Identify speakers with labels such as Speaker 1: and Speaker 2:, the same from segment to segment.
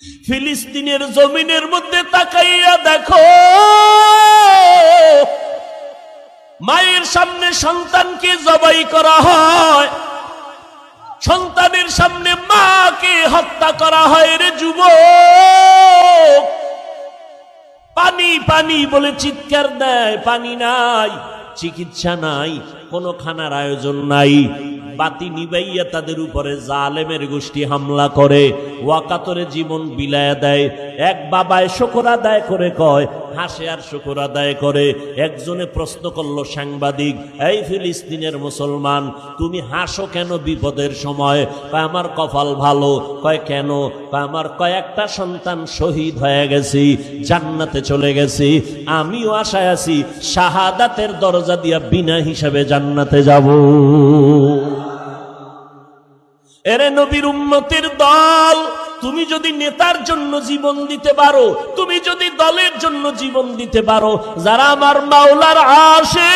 Speaker 1: ফিলিস্তিনের জমিনের মধ্যে তাকাইয়া দেখো। মায়ের সামনে সন্তানকে জবাই করা হয়। সন্তানের সামনে মাকে হত্যা করা হয় রে যুবক। পানি পানি বলে চিৎকার দেয়, পানি নাই, চিকিৎসা নাই কোনো খানার আয়োজন নাই। বাতি নিবাইয়া তাদের উপরে জালেমের গোষ্ঠী হামলা করে। ওয়াকাতরে জীবন বিলায় দেয়। এক বাবায় শকর আদায় করে কয়, হাসে আর শকর আদায় করে। একজনে প্রশ্ন করল, সাংবাদিক, এই ফিলিস্তিনের মুসলমান, তুমি হাসো কেন বিপদের সময়? কয়, আমার কপাল ভালো। কয়, কেন? কয়, আমার কয়েকটা সন্তান শহীদ হয়ে গেছি, জান্নাতে চলে গেছি। আমিও আশায় আছি, শাহাদাতের দরজা দিয়া বিনা হিসাবে জান্নাতে যাব। এরে নবীর উন্নতির দল, তুমি যদি নেতার জন্য জীবন দিতে পারো, তুমি যদি দলের জন্য জীবন দিতে পারো, যারা আমার মাওলার আসে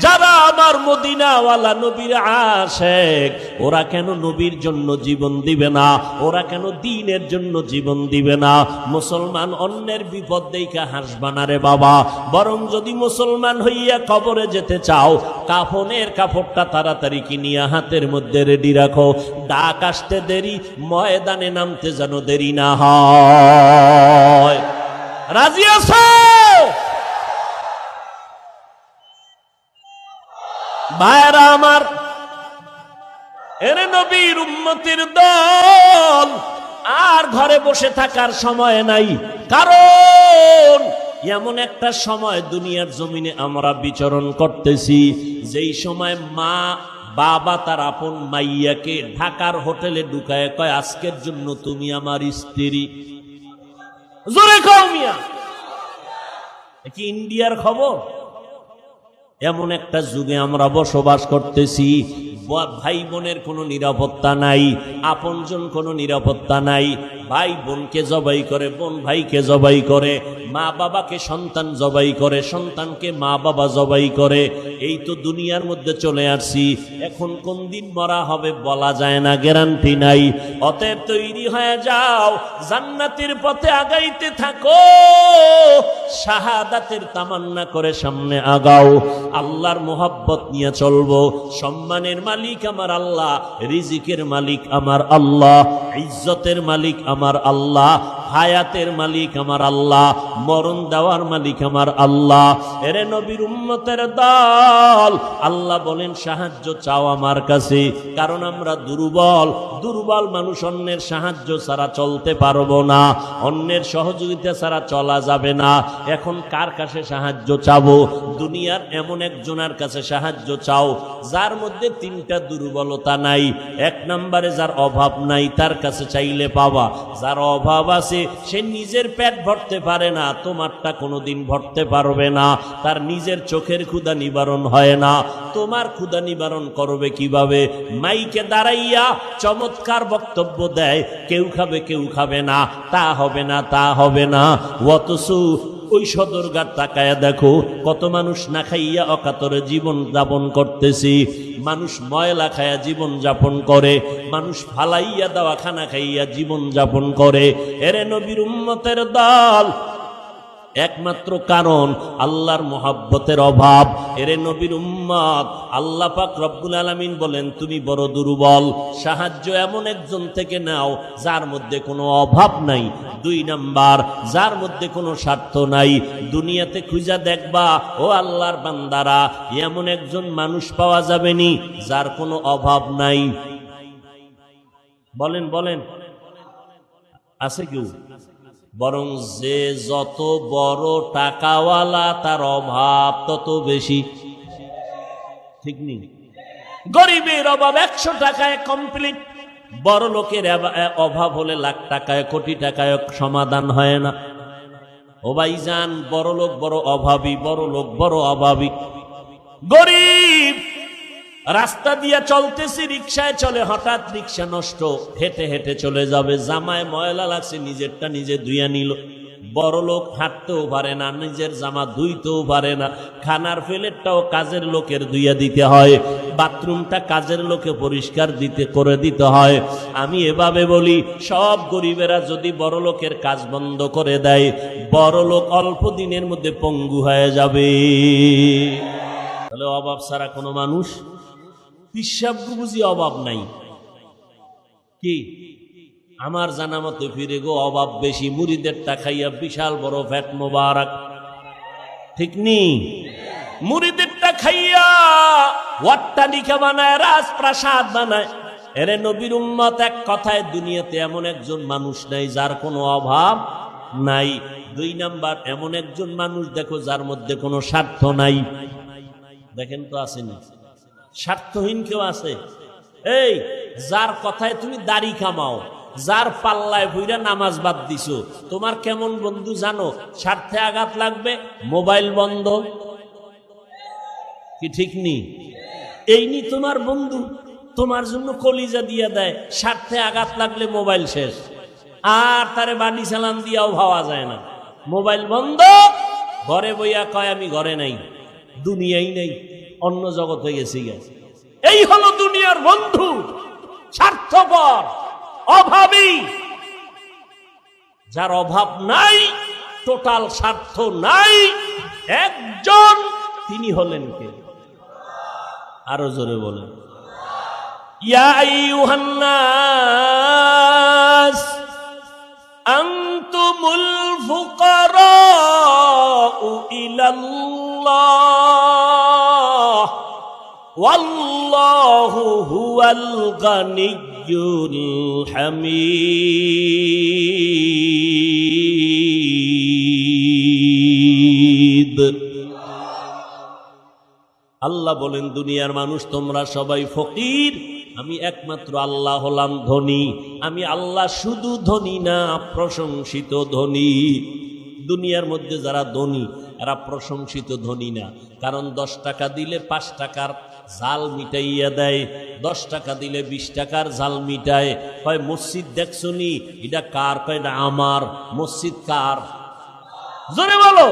Speaker 1: যারা আমার মদিনাওয়ালা নবীর আশেক ওরা কেন নবীর জন্য জীবন দিবে না? ওরা কেন দিনের জন্য জীবন দিবে না? মুসলমান অন্যের বিপদ দেখে হাসবা না রে বাবা। বরং যদি মুসলমান হইয়া কবরে যেতে চাও, কাফনের কাপড়টা তাড়াতাড়ি কিনিয়া হাতের মধ্যে রেডি রাখো। ডাক আসতে দেরি, ময়দানে নামতে যেন দেরি না হয়। রাজি আছো? ভাইরা আমার, এরে নবীর উম্মতির দল আর ঘরে বসে থাকার সময় নাই। কারণ এমন একটা সময় দুনিয়ার জমিনে আমরা বিচরণ করতেছি, যেই সময় মা, বাবা তার আপন মাইয়াকে ঢাকার হোটেলে ঢুকায় কয়, আজকের জন্য তুমি আমার স্ত্রী। জোরে মিয়া। কি ইন্ডিয়ার খবর? এমন একটা যুগে আমরা বসবাস করতেছি। ভাই বোনের কোনো নিরাপত্তা নাই, আপনজন কোনো নিরাপত্তা নাই, ভাই বোনকে জবাই করে, বোন ভাইকে জবাই করে, মা বাবাকে সন্তান জবাই করে, সন্তানকে মা বাবা জবাই করে, এই তো দুনিয়ার মধ্যে চলে আসছি। এখন কোন দিন মরা হবে বলা যায় না গ্যারান্টি নাই। অতএব তৈরি হয়ে যাও, জান্নাতের পথে আগাইতে থাকো। শাহাদাতের তামান্না করে সামনে আগাও। আল্লাহর মোহাব্বত নিয়ে চলবো। সম্মানের মালিক আমার আল্লাহ, রিজিকের মালিক আমার আল্লাহ, ইজ্জতের মালিক আমার আল্লাহ হায়াতের মালিক আমার আল্লাহ, মরণ দেওয়ার মালিক আমার আল্লাহ। এরে নবীর উম্মতের দল, আল্লাহ বলেন, সাহায্য চাও আমার কাছে, কারণ আমরা দুর্বল। দুর্বল মানুষ অন্যের সাহায্য ছাড়া চলতে পারব না, অন্যের সহযোগিতা ছাড়া চলা যাবে না। এখন কার কাছে সাহায্য চাবো? দুনিয়ার এমন একজনের কাছে সাহায্য চাও, যার মধ্যে তিনটা দুর্বলতা নাই। এক নম্বরে যার অভাব নাই, তার কাছে চাইলে পাওয়া যার অভাব আছে সে নিজের পেট ভরতে পারে না, তোমারটা কোনোদিন ভরতে পারবে না। তার নিজের চোখের ক্ষুদা নিবারণ হয় না। তোমার ক্ষুদা নিবারণ করবে কীভাবে? মাইকে দাঁড়াইয়া চমৎকার বক্তব্য দেয়, কেউ খাবে কেউ খাবে না। তা হবে না, তা হবে না। অথচ ওই সদরগার তাকায়া দেখো, কত মানুষ না খাইয়া অকাতরে জীবন যাপন করতেছি। মানুষ ময়লা খাইয়া জীবন যাপন করে, মানুষ ফালাইয়া দাওয়া খানা খাইয়া জীবন যাপন করে। এরে নবীর উম্মতের দল একমাত্র কারণ আল্লাহর মোহাব্বতের অভাব। এরে নবীর উম্মাদ আল্লাহ পাক রব্বুল আলামিন বলেন, তুমি বড় দুর্বল, সাহায্য এমন একজন থেকে নাও যার মধ্যে কোনো অভাব নাই। দুই নাম্বার, যার মধ্যে কোনো স্বার্থ নাই। দুনিয়াতে খুঁজা দেখবা, ও আল্লাহর বান্দারা, এমন একজন মানুষ পাওয়া যাবে যাবেনি যার কোনো অভাব নাই। বলেন বলেন। আছে কেউ? বরং যে যত বড় টাকাওয়ালা তার অভাব তত বেশি। ঠিক নেই? গরিবের অভাব একশো টাকায় কমপ্লিট বড় লোকের অভাব হলে লাখ টাকায়, কোটি টাকায় সমাধান হয় না। ও ভাই যান, বড় লোক বড় অভাবী, বড় লোক বড় অভাবী। গরিব রাস্তা দিয়া চলতেছি রিক্সায় চলে, হঠাৎ রিক্সা নষ্ট, হেঁটে হেঁটে চলে যাবে। জামায় ময়লা লাগছে, নিজেরটা নিজে ধুইয়া নিল। বড় লোক হাঁটতেও পারে না, নিজের জামা ধুইতেও পারে না। খানার প্লেটটাও কাজের লোকের ধুইয়া দিতে হয়। বাথরুমটা কাজের লোকে পরিষ্কার দিতে, করে দিতে হয়। আমি এভাবে বলি, সব গরিবেরা যদি বড় লোকের কাজ বন্ধ করে দেয়, বড় লোক অল্প দিনের মধ্যে পঙ্গু হয়ে যাবে। তাহলে অভাব ছাড়া কোনো মানুষ পিসাব বুঝি অভাব নাই। কি? আমার জানা মতে ফিরে গো, অভাব বেশি। মুড়িদেরটা খাইয়া বিশাল বড় ফ্যাট মোবারক। ঠিক নি? মুড়িদেরটা খাইয়া অট্টালিকা বানায়, রাজপ্রাসাদ বানায়। এরে নবীর উম্মত, এক কথায় দুনিয়াতে এমন একজন মানুষ নাই যার কোনো অভাব নাই। দুই নাম্বার, এমন একজন মানুষ দেখো যার মধ্যে কোনো স্বার্থ নাই। দেখেন তো আসেনি। স্বার্থহীন কেউ আছে? এই, যার কথায় তুমি দাড়ি কামাও যার পাল্লায় ভুইরা নামাজ বাদ দিছো, তোমার কেমন বন্ধু জানো? স্বার্থে আঘাত লাগবে, মোবাইল বন্ধ। কি ঠিক নি? এই নি তোমার বন্ধু, তোমার জন্য কলিজা দিয়া দেয়, স্বার্থে আঘাত লাগলে মোবাইল শেষ। আর তারে বাড়ি সালাম দিয়াও ভাবা যায় না। মোবাইল বন্ধ, ঘরে বইয়া কয়, আমি ঘরে নাই, দুনিয়াই নেই। অন্য জগৎ হয়ে গেছি গেছে এই হলো দুনিয়ার বন্ধু, স্বার্থপর, অভাবী। যার অভাব নাই, টোটাল স্বার্থ নাই, একজন, তিনি হলেন কে? আরও জোরে বলেন। ইয়া ফুকারাউ ইলাল্লাহ। ওয়াল্লাহু হুয়াল গানিয়্যুল হামিদ। আল্লাহ বলেন, দুনিয়ার মানুষ, তোমরা সবাই ফকির। আমি একমাত্র আল্লাহ হলাম ধনী। আমি আল্লাহ শুধু ধনী না, প্রশংসিত ধনী। দুনিয়ার মধ্যে যারা ধনী, এরা প্রশংসিত ধনী না। কারণ দশ টাকা দিলে পাঁচ টাকার জাল মিটাইয়া দেয়, দশ টাকা দিলে বিশ টাকার জাল মিটায়। কয়, মসজিদ দেখছনি এটা কার? কয় এটা আমার। মসজিদ কার? জোরে বলো।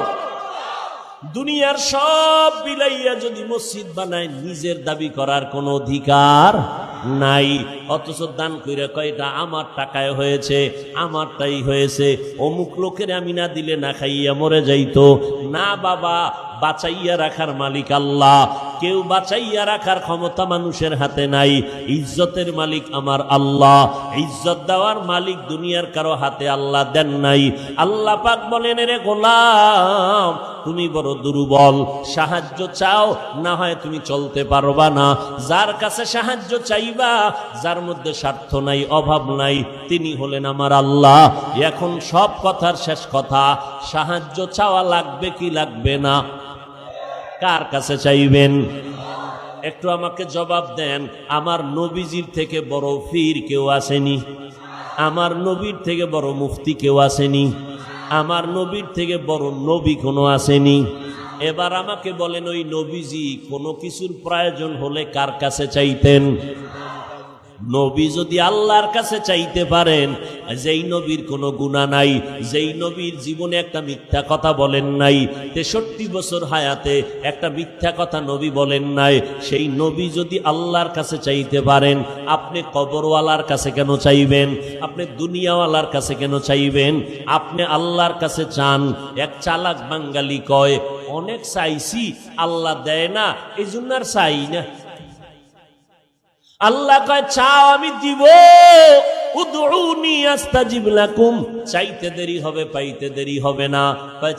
Speaker 1: দুনিয়ার সব বিলাইয়া যদি মসজিদ বানায়, নিজের দাবি করার কোনো অধিকার নাই। অথচ দান কইরা কয়টা আমার টাকায় হয়েছে, আমারটাই হয়েছে। অমুক লোকের আমি না দিলে না খাইয়া মরে যাইতো। না, বাবা বাঁচাইয়া রাখার মালিক আল্লাহ। কেউ বাঁচাইয়া রাখার ক্ষমতা মানুষের হাতে নাই। ইজ্জতের মালিক আমার আল্লাহ। ইজ্জত দেওয়ার মালিক দুনিয়ার কারও হাতে আল্লাহ দেন নাই। আল্লাহ পাক বলেন রে গোলাম, তুমি বড় দুর্বল। সাহায্য চাও, না হয় তুমি চলতে পারবা না। যার কাছে সাহায্য চাইবা, যার মধ্যে স্বার্থ নাই, অভাব নাই, তিনি হলেন আমার আল্লাহ। এখন সব কথার শেষ কথা, সাহায্য চাওয়া লাগবে কি লাগবে না? কার কাছে চাইবেন? একটু আমাকে জবাব দেন, আমার নবীজির থেকে বড় ফির কেউ আসেনি? আমার নবীর থেকে বড় মুফতি কেউ আসেনি? আমার নবীর থেকে বড় নবী কোনো আসেনি? এবার আমাকে বলেন, ওই নবীজি কোনো কিছুর প্রয়োজন হলে কার কাছে চাইতেন? নবী যদি আল্লাহর কাছে চাইতে পারেন, যেই নবীর কোনো গুণা নাই, যেই নবীর জীবনে একটা মিথ্যা কথা বলেন নাই, তেষট্টি বছর হায়াতে একটা মিথ্যা কথা নবী বলেন নাই, সেই নবী যদি আল্লাহর কাছে চাইতে পারেন, আপনি কবরওয়ালার কাছে কেন চাইবেন? আপনি দুনিয়াওয়ালার কাছে কেন চাইবেন? আপনি আল্লাহর কাছে চান, এক চালাক বাঙ্গালি কয়, অনেক চাইছি, আল্লাহ দেয় না এই জন্য আর চাই না। আল্লাহ কয়, চাও, আমি দিব। উদউনি আস্তাজিব লাকুম। চাইতে দেরি হবে, পাইতে দেরি হবে না।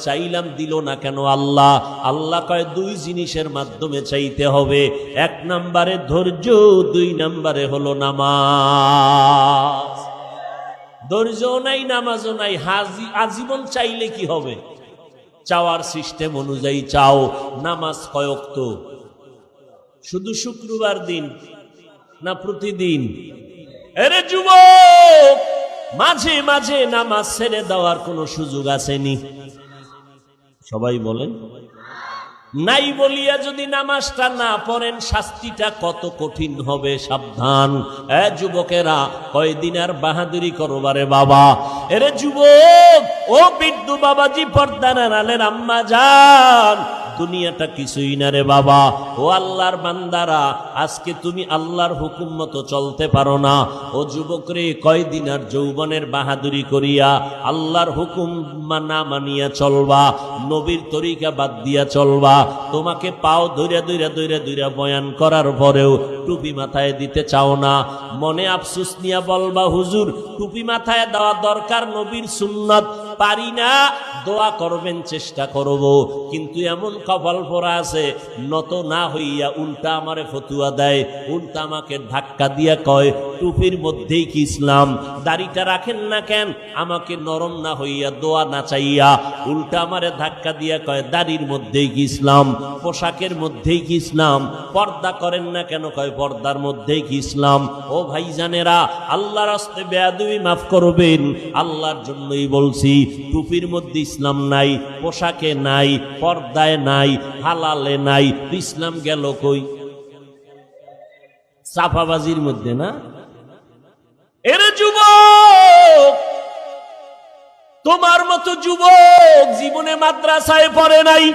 Speaker 1: চাইলাম, দিল না কেন আল্লাহ? আল্লাহ কয়, দুই জিনিসের মাধ্যমে চাইতে হবে। এক নম্বরে ধৈর্য, দুই নম্বরে হলো নামাজ। ধৈর্য নাই, নামাজও নাই। হাজি, আজীবন চাইলে কি হবে? চাওয়ার সিস্টেম অনুযায়ী চাও। নামাজ কয়ক তো শুধু শুক্রবার দিন। না প্রতিদিন? এরে যুবক, মাঝে মাঝে নামাজ ছেড়ে দেওয়ার কোনো সুযোগ আসেনি। সবাই বলেন, নাই বলিয়া যদি নামাজটা না পড়েন, শাস্তিটা কত কঠিন হবে, সাবধান। এ যুবকেরা, কয়দিন আর বাহাদুরি করবারে বাবা। এরে যুবক, ও বিদ্যু বাবাজি পর্দা নালের আম্মা যান। দুনিয়াটা কিছুই না রে বাবা। ও আল্লাহর বান্দারা, আজকে তুমি আল্লাহর হুকুম মতো চলতে পারো না। ও যুবক রে কয়দিন আর যৌবনের বাহাদুরি করিয়া আল্লাহর হুকুম না মানিয়া চলবা, নবীর তরিকা বাদ দিয়া চলবা। তোমাকে পাও ধৈরা ধৈরা ধৈরা ধৈরা বয়ান করার পরেও টুপি মাথায় দিতে চাও না। মনে আফসুস নিয়া বলবা, হুজুর, টুপি মাথায় দেওয়া দরকার নবীর সুন্নত। পারি না, দোয়া করবেন, চেষ্টা করব। কিন্তু এমন কপাল পরা আছে, নত না হইয়া উল্টা আমারে ফতুয়া দেয়, উল্টা আমাকে ধাক্কা দিয়া কয় টুপির মধ্যেই কি ইসলাম? দাড়িটা রাখেন না কেন? আমাকে নরম না হইয়া, দোয়া না চাইয়া, উল্টা আমারে ধাক্কা দিয়া কয়, দাড়ির মধ্যেই কি ইসলাম? পোশাকের মধ্যেই কি ইসলাম? পর্দা করেন না কেন? কয়, পর্দার মধ্যেই কি ইসলাম? ও ভাইজানেরা, আল্লাহর হস্তে বেয়াদুই মাফ করবেন। আল্লাহর জন্যই বলছি, টুপির মধ্যে ইসলাম নাই, পোশাকে নাই, পর্দায় নাই, হালালে নাই। ইসলাম গেল কই? চাপাবাজির মধ্যে না? এরে যুবক, তোমার মতো যুবক জীবনে মাদ্রাসায় পড়ে নাই,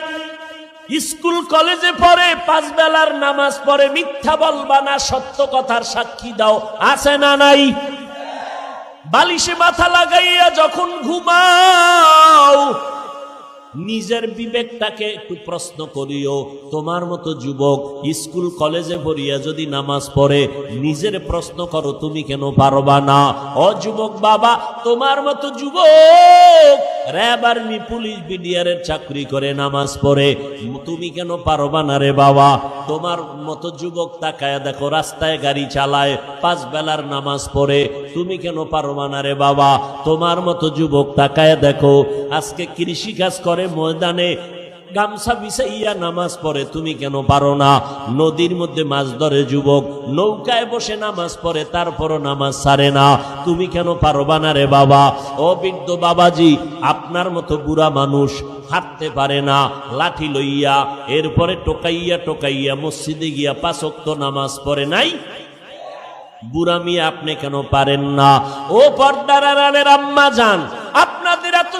Speaker 1: স্কুল কলেজে পড়ে, পাঁচ বেলার নামাজ পড়ে, মিথ্যা বলবা না, সত্য কথার সাক্ষী দাও, আছে না নাই? বালিশে মাথা লাগাইয়া যখন ঘুমাও নিজের বিবেকটাকে একটু প্রশ্ন করিও। তোমার মতো যুবক স্কুল, কলেজে পড়িয়া যদি নামাজ পড়ে, নিজের প্রশ্ন করো, তুমি কেন পারবা না? ও যুবক বাবা, তোমার মতো যুবক র্যাব আর্মি পুলিশ বিডিআরের চাকরি করে নামাজ পড়ে, তুমি কেন পারবা না রে বাবা? তোমার মতো যুবক তাকায় দেখো, রাস্তায় গাড়ি চালায়, পাঁচ বেলার নামাজ পড়ে, তুমি কেন পারবা না রে বাবা? তোমার মতো যুবক তাকায় দেখো, আজকে কৃষি কাজ করে ময়দানে গামছা বিছাইয়া নামাজ পড়ে, তুমি কেন পারো না? নদীর মধ্যে মাছ ধরে যুবক, নৌকায় বসে নামাজ পড়ে, তারপরও নামাজ সারে না। তুমি কেন পারবা না রে বাবা? ও বৃদ্ধ বাবাজি, আপনার মতো বুড়া মানুষ হাঁটতে পারে না। লাঠি লইয়া, এরপরে টোকাইয়া টোকাইয়া মসজিদে গিয়া পাঁচক্ত নামাজ পড়ে নাই? বুড়া মিয়া, আপনি কেন পারেন না? ও পর্দার আম্মা যান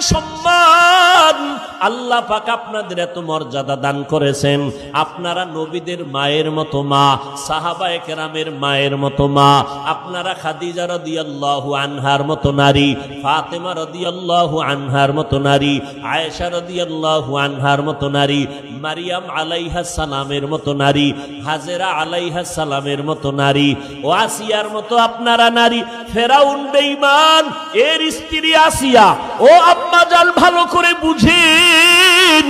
Speaker 1: সম্মান। আল্লাহ পাক আপনাদের এত মর্যাদা দান করেছেন। আপনারা নবীদের মায়ের মতো মা, সাহাবায়ে কেরামের মায়ের মতো মা, আপনারা খাদিজা রাদিয়াল্লাহু আনহার মতো নারী, ফাতেমা রাদিয়াল্লাহু আনহার মতো নারী, আয়েশা রাদিয়াল্লাহু আনহার মতো নারী, মারিয়াম আলাইহা সালামের মতো নারী, হাজেরা আলাইহা সালামের মতো নারী, ও আসিয়ার মতো আপনারা নারী। ফেরাউন বেঈমান, এর স্ত্রী আসিয়া, ও আম্মা জান ভালো করে বুঝেন,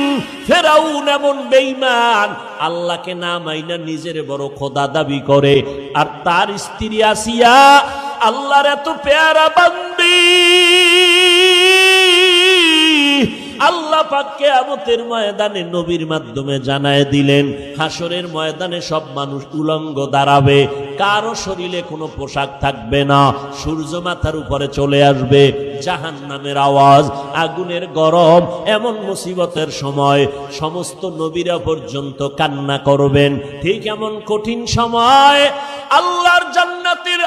Speaker 1: ফেরাউন এমন বেইমান আল্লাহকে না মাইনা নিজের বড় খোদা দাবি করে। আর তার স্ত্রী আসিয়া আল্লাহর এত পেয়ারা বান্দি। আল্লাহ পাককে আমতের ময়দানে নবীর মাধ্যমে জানায় দিলেন হাসরের ময়দানে সব মানুষ উলঙ্গ দাঁড়াবে, কারও শরীরে কোনো পোশাক থাকবে না, সূর্য মাথার উপরে চলে আসবে জাহান নামের আওয়াজ, আগুনের গরম, এমন মুসিবতের সময় সমস্ত নবীরা পর্যন্ত কান্না করবেন। ঠিক এমন কঠিন সময় আল্লাহর জান্নাতের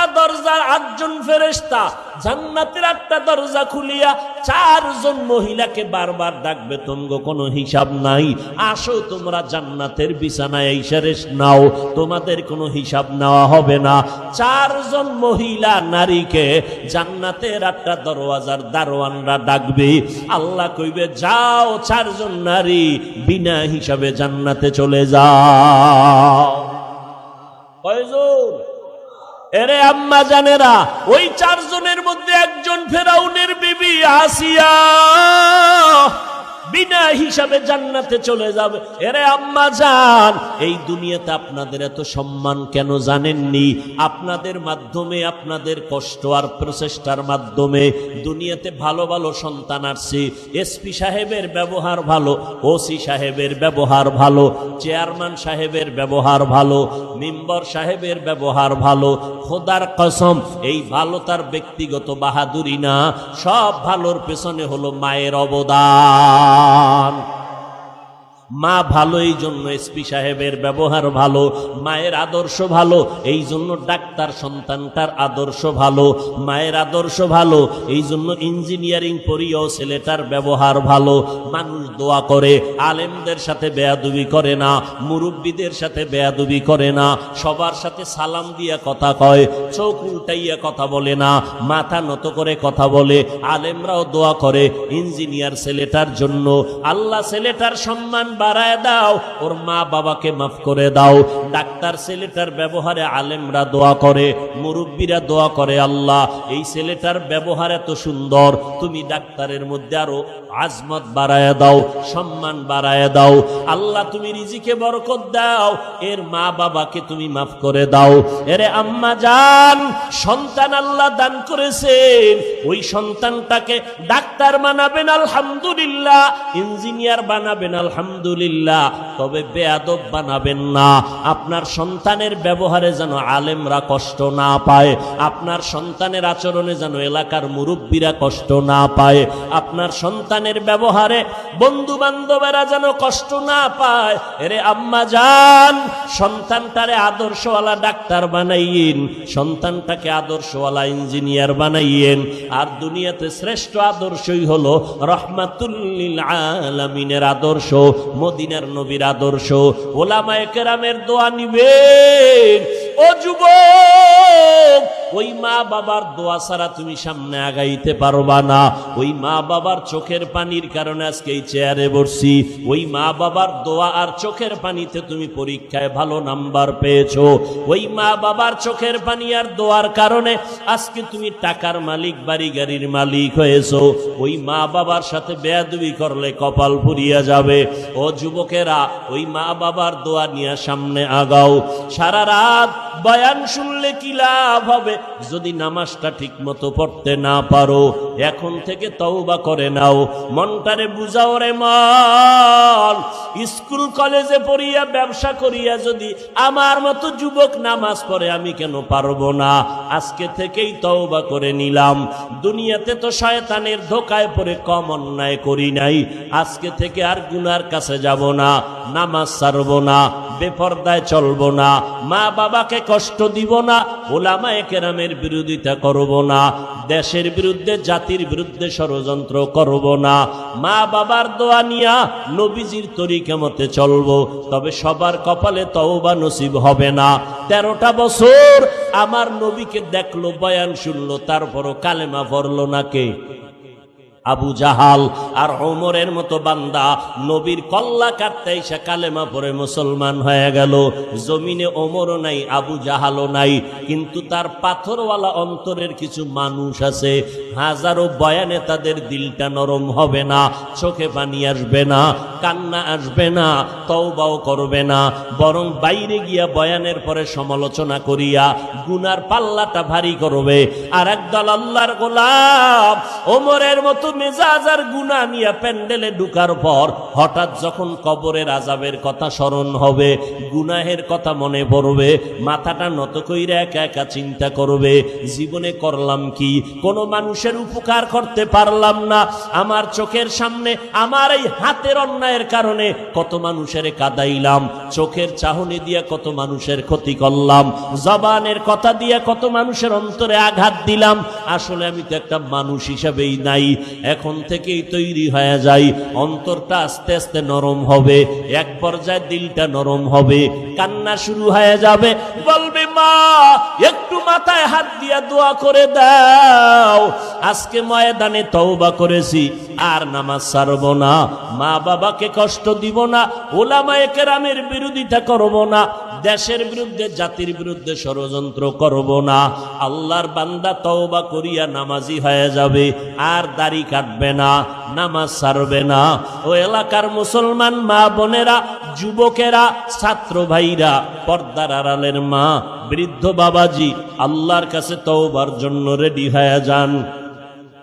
Speaker 1: আটটা দরজার আটজন ফেরেস্তা জান্নাতের আটটা দরজা খুলিয়া চারজন মহিলাকে বারবার ডাকবে তঙ্গ কোনো হিসাব নাই। আসো তোমরা জান্নাতের বিছানায় রেস্ট নাও। তোমাদের কোনো হিসাব নেওয়া হবে না। চারজন মহিলা, নারীকে জান্নাতের আটটা দরওয়াজার দারোয়ানরা ডাকবে, আল্লাহ কইবে, যাও চারজন নারী বিনা হিসাবে জান্নাতে চলে যাও। কয়জন? এরে আম্মা জানেরা ওই চারজনের মধ্যে একজন ফেরাউনের বিবি আসিয়া বিনা হিসাবে জান্নাতে চলে যাবে। এরে আম্মা জান, এই দুনিয়াতে আপনাদের এত সম্মান কেন জানেননি? আপনাদের মাধ্যমে, আপনাদের কষ্ট আর প্রচেষ্টার মাধ্যমে দুনিয়াতে ভালো ভালো সন্তান আসছে। এসপি সাহেবের ব্যবহার ভালো, ওসি সাহেবের ব্যবহার ভালো, চেয়ারম্যান সাহেবের ব্যবহার ভালো, মেম্বার সাহেবের ব্যবহার ভালো, খোদার কসম, এই ভালো তার ব্যক্তিগত বাহাদুরি না, সব ভালোর পেছনে হলো মায়ের অবদান। Sultan. মা ভালো এই জন্য এসপি সাহেবের ব্যবহার ভালো, মায়ের আদর্শ ভালো, এই জন্য ডাক্তার সন্তানটার আদর্শ ভালো, মায়ের আদর্শ ভালো, এই জন্য ইঞ্জিনিয়ারিং পড়িয়েও ছেলেটার ব্যবহার ভালো, মানুষ দোয়া করে, আলেমদের সাথে বেয়াদুবি করে না, মুরব্বীদের সাথে বেয়াদুবি করে না, সবার সাথে সালাম দিয়া কথা কয়, চোখ উল্টাইয়া কথা বলে না, মাথা নত করে কথা বলে, আলেমরাও দোয়া করে, ইঞ্জিনিয়ার ছেলেটার জন্য, আল্লাহ ছেলেটার সম্মান বাড়ায় দাও, ওর মা বাবাকে মাফ করে দাও। ডাক্তার ছেলেটার ব্যবহারে আলেমরা দোয়া করে, মুরব্বীরা দোয়া করে আল্লাহ, এই ছেলেটার ব্যবহার এত সুন্দর, তুমি ডাক্তারের মধ্যে আরও আজমত বাড়ায় দাও, সম্মান বাড়ায় দাও। আল্লাহ, তুমি রিজিকে বরকত দাও, এর মা বাবাকে তুমি মাফ করে দাও। এরে আম্মা জান, সন্তান আল্লাহ দান করেছেন, ওই সন্তানটাকে ডাক্তার বানাবেন, আলহামদুলিল্লাহ, ইঞ্জিনিয়ার বানাবেন, আলহামদুলিল্লাহ। তবে বেয়াদব বানাবেন না। আপনার সন্তানের ব্যবহারে যেন আলেমরা কষ্ট না পায়, আপনার সন্তানের আচরণে যেন এলাকার মুরব্বীরা কষ্ট না পায়, আপনার সন্তানের ব্যবহারে বন্ধু বান্ধবেরা যেন কষ্ট না পায়। এরে আম্মা যান সন্তানটারে আদর্শওয়ালা ডাক্তার বানাইয়েন, সন্তানটাকে আদর্শওয়ালা ইঞ্জিনিয়ার বানাইয়েন। আর দুনিয়াতে শ্রেষ্ঠ আদর্শই হলো রহমাতুল্লিল আলামিনের আদর্শ মদিনার নবীর আদর্শ। ওলামায় কেরামের দোয়া নিবেন। ও যুবক ওই মা বাবার দোয়া ছাড়া তুমি সামনে আগাইতে পারবা না। ওই মা বাবার চোখের পানির কারণে আজকে এই চেয়ারে বসছি। ওই মা বাবার দোয়া আর চোখের পানিতে তুমি পরীক্ষায় ভালো নাম্বার পেয়েছ। ওই মা বাবার চোখের পানি আর দোয়ার কারণে আজকে তুমি টাকার মালিক, বাড়ি গাড়ির মালিক হয়েছো। ওই মা বাবার সাথে বেয়াদুবি করলে কপাল পুরিয়া যাবে। ও যুবকেরা, ওই মা বাবার দোয়া নিয়ে সামনে আগাও। সারা রাত বয়ান শুনলে কি লাভ হবে? যদি নামাজটা ঠিক মতো পড়তে না পারো এখন থেকে তওবা করে নাও। মনটারে বুঝাও রে মন। স্কুল, কলেজে পড়িয়া, ব্যবসা করিয়া যদি আমার মতো যুবক নামাজ পড়ে, আমি কেন পারব না? আজকে থেকেই তওবা করে নিলাম। দুনিয়াতে তো শয়তানের ধোকায় পড়ে কম অন্যায় করি নাই। আজকে থেকে আর গুনার কাছে যাব না, নামাজ ছাড়বো না, বেপর্দায় চলবো না মা বাবাকে কষ্ট দিব না ওলামা একেরামের বিরোধিতা করব না, দেশের বিরুদ্ধে জাতির বিরুদ্ধে ষড়যন্ত্র করব না। মা বাবার দোয়া নিয়া নবীজির তরিকা মতে চলবো, তবে সবার কপালে তওবা নসিব হবে না। তেরোটা বছর আমার নবীকে দেখল, বয়ান শুনলো, তারপরও কালেমা পড়ল না কে? আবু জাহাল আর ওমরের মতো বান্দা নবীর কল্লা কাটতে এসে কালেমা পরে মুসলমান হয়ে গেল। জমিনে ওমরও নাই, আবু জাহালও নাই, কিন্তু তার পাথরওয়ালা অন্তরের কিছু মানুষ আছে। হাজারো বয়ানে তাদের দিলটা নরম হবে না, চোখে পানি আসবে না, কান্না আসবে না, তওবাও করবে না। বরং বাইরে গিয়া বয়ানের পরে সমালোচনা করিয়া গুনার পাল্লাটা ভারী করবে। আর একদল আল্লাহর গোলাম, ওমরের মতো গুনা নিয়ে প্যান্ডেলে ঢুকার পর হঠাৎ যখন কবরের আজাবের কথা স্মরণ হবে, গুনাহের কথা মনে পড়বে, মাথাটা নত একা একা চিন্তা করবে, জীবনে করলাম কি? কোনো মানুষের উপকার করতে পারলাম না। আমার চোখের সামনে, আমার এই হাতের অন্যায়ের কারণে কত মানুষের কাদাইলাম, চোখের চাহনি দিয়ে কত মানুষের ক্ষতি করলাম, জবানের কথা দিয়ে কত মানুষের অন্তরে আঘাত দিলাম। আসলে আমি তো একটা মানুষ হিসাবেই নাই। এখন থেকেই তৈরি হয়ে যাই। অন্তরটা আস্তে আস্তে নরম হবে। এক পর্যায়ে দিলটা নরম হবে। কান্না শুরু হয়ে যাবে। বলবে, মা, একটু মাথায় হাত দিয়া দোয়া করে দাও। আজকে ময়দানে তওবা করেছি। আর নামাজ ছাড়ব না। মা বাবাকে কষ্ট দিব না ওলামায়ে কেরামের বিরোধিতা করব না, দেশের বিরুদ্ধে, জাতির বিরুদ্ধে ষড়যন্ত্র করব না। আল্লাহর বান্দা তওবা করিয়া নামাজি হয়ে যাবে, আর দাড়ি কাটবে না, নামাজ ছাড়বে না। ও এলাকার মুসলমান মা বোনেরা, যুবকেরা, ছাত্র ভাইরা, পর্দার আড়ালের মা, বৃদ্ধ বাবাজি, আল্লাহর কাছে তওবার জন্য রেডি হয়ে যান।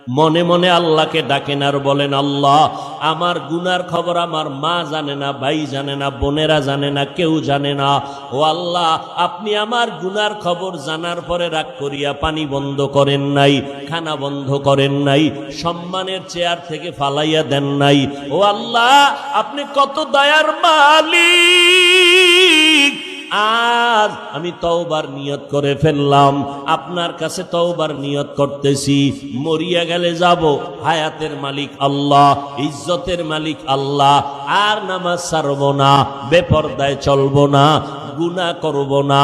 Speaker 1: মনে মনে আল্লাহকে ডাকেন আর বলেন, আল্লাহ, আমার গুনার খবর আমার মা জানে না, ভাই জানে না, বোনেরা জানে না, কেউ জানে না। ও আল্লাহ, আপনি আমার গুনার খবর জানার পরে রাগ করিয়া পানি বন্ধ করেন নাই, খানা বন্ধ করেন নাই, সম্মানের চেয়ার থেকে ফালাইয়া দেন নাই। ও আল্লাহ, আপনি কত দয়ার মালিক। আজ আমি তওবার নিয়ত করে ফেললাম। আপনার কাছে তওবার নিয়ত করতেছি, মরিয়া গেলে যাব, হায়াতের মালিক আল্লাহ, ইজ্জতের মালিক আল্লাহ, আর নামাজ সারবো না, বেপর্দায় চলবো না গুনাহ করব না,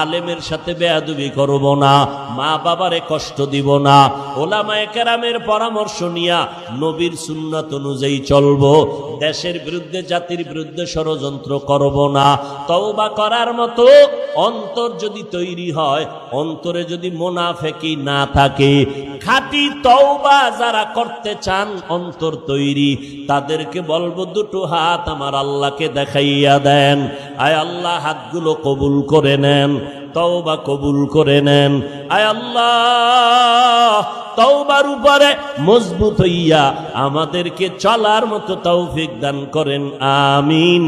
Speaker 1: আলেমের সাথে বেয়াদবি করব না, মা বাবারে কষ্ট দিব না, ওলামায় কেরামের পরামর্শ নিয়া নবীর সুন্নাত অনুযায়ী চলবো, দেশের বিরুদ্ধে, জাতির বিরুদ্ধে ষড়যন্ত্র করব না, তওবা করার মতো অন্তর যদি তৈরি হয়, অন্তরে যদি মোনাফেকি না থাকে, খাঁটি তওবা যারা করতে চান, অন্তর তৈরি, তাদেরকে বলব দুটো হাত আমার আল্লাহকে দেখাইয়া দেন, আয় আল্লাহ হাতগুলো কবুল করে নেন, তওবা কবুল করে নেন। আয় আল্লাহ, তওবার উপরে মজবুত হইয়া আমাদেরকে চলার মতো তৌফিক দান করেন, আমিন।